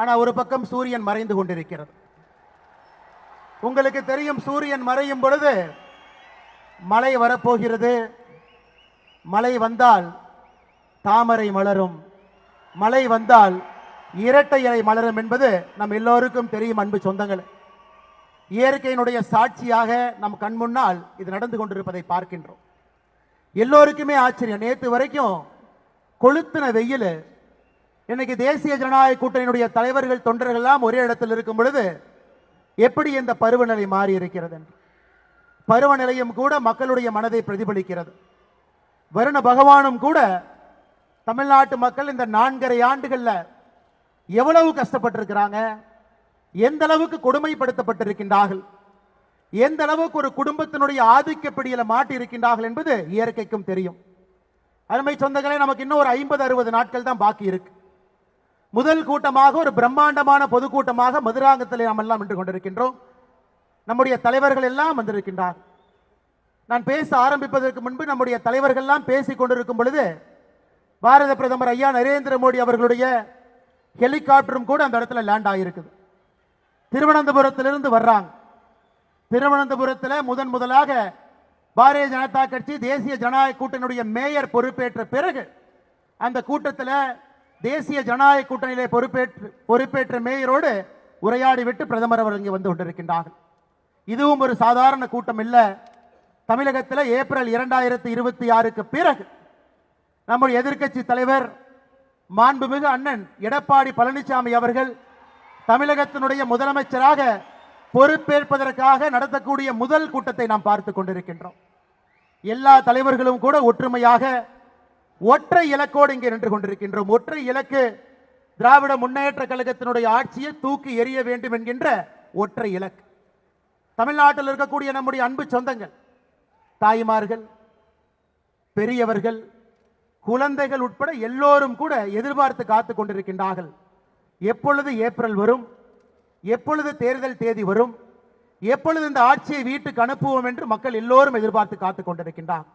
ஆனால் ஒரு பக்கம் சூரியன் மறைந்து கொண்டிருக்கிறது. உங்களுக்கு தெரியும் சூரியன் மறையும் பொழுது மழை வரப்போகிறது. மழை வந்தால் தாமரை மலரும். மழை வந்தால் இரட்டை இலை மலரும் என்பது நம் எல்லோருக்கும் தெரியும் அன்பு சொந்தங்கள். இயற்கையினுடைய சாட்சியாக நம் கண் முன்னால் இது நடந்து கொண்டிருப்பதை பார்க்கின்றோம். எல்லோருக்குமே ஆச்சரியம். நேற்று வரைக்கும் கொளுத்தின வெயில் இன்னைக்கு தேசிய ஜனநாயக கூட்டணியினுடைய தலைவர்கள் தொண்டர்கள் எல்லாம் ஒரே இடத்தில் இருக்கும் பொழுது எப்படி இந்த பருவநிலை மாறி இருக்கிறது என்று? பருவநிலையும் கூட மக்களுடைய மனதை பிரதிபலிக்கிறது. வருண பகவானும் கூட தமிழ்நாட்டு மக்கள் இந்த நான்கரை ஆண்டுகளில் எவ்வளவு கஷ்டப்பட்டிருக்கிறாங்க? எந்த அளவுக்கு கொடுமைப்படுத்தப்பட்டிருக்கின்றார்கள்? எந்த அளவுக்கு ஒரு குடும்பத்தினுடைய ஆதிக்க பிடியில் மாட்டி இருக்கின்றார்கள் என்பது இயற்கைக்கும் தெரியும். அருமை சொந்தங்களே நமக்கு இன்னும் ஒரு ஐம்பது அறுபது நாட்கள் தான் பாக்கி இருக்கு. முதல் கூட்டமாக ஒரு பிரம்மாண்டமான பொதுக்கூட்டமாக மதுராங்கத்தில் நாம் எல்லாம் நின்று கொண்டிருக்கின்றோம். நம்முடைய தலைவர்கள் எல்லாம் வந்திருக்கின்றார். நான் பேச ஆரம்பிப்பதற்கு முன்பு நம்முடைய தலைவர்கள்லாம் பேசிக் கொண்டிருக்கும் பொழுது பாரத பிரதமர் ஐயா நரேந்திர மோடி அவர்களுடைய ஹெலிகாப்டரும் கூட அந்த இடத்துல லேண்ட் ஆகியிருக்குது திருவனந்தபுரத்திலிருந்து வர்றாங்க. திருவனந்தபுரத்தில் முதன் முதலாக பாரதிய ஜனதா கட்சி தேசிய ஜனநாயக கூட்டணியுடைய மேயர் பொறுப்பேற்ற பிறகு அந்த கூட்டத்தில் தேசிய ஜனநாயக கூட்டணியிலே பொறுப்பேற்று பொறுப்பேற்ற மேயரோடு உரையாடி விட்டு பிரதமர் அவர்கள் இங்கே வந்து கொண்டிருக்கின்றார்கள். இதுவும் ஒரு சாதாரண கூட்டம் இல்லை. தமிழகத்தில் ஏப்ரல் இரண்டாயிரத்தி இருபத்தி ஆறுக்கு பிறகு நம்முடைய எதிர்க்கட்சி தலைவர் மாண்புமிகு அண்ணன் எடப்பாடி பழனிசாமி அவர்கள் தமிழகத்தினுடைய முதலமைச்சராக பொறுப்பேற்பதற்காக நடத்தக்கூடிய முதல் கூட்டத்தை நாம் பார்த்து கொண்டிருக்கின்றோம். எல்லா தலைவர்களும் கூட ஒற்றுமையாக ஒற்றை இலக்கோடு இங்கே நின்று கொண்டிருக்கின்றோம். ஒற்றை இலக்கு திராவிட முன்னேற்ற கழகத்தினுடைய ஆட்சியை தூக்கி எறிய வேண்டும் என்கின்ற ஒற்றை இலக்கு. தமிழ்நாட்டில் இருக்கக்கூடிய நம்முடைய அன்பு சொந்தங்கள் தாய்மார்கள் பெரியவர்கள் குழந்தைகள் உட்பட எல்லோரும் கூட எதிர்பார்த்து காத்து கொண்டிருக்கின்றார்கள். எப்பொழுது ஏப்ரல் வரும்? எப்பொழுது தேர்தல் தேதி வரும்? எப்பொழுது இந்த ஆட்சியை வீட்டுக்கு அனுப்புவோம் என்று மக்கள் எல்லோரும் எதிர்பார்த்து காத்து கொண்டிருக்கின்றார்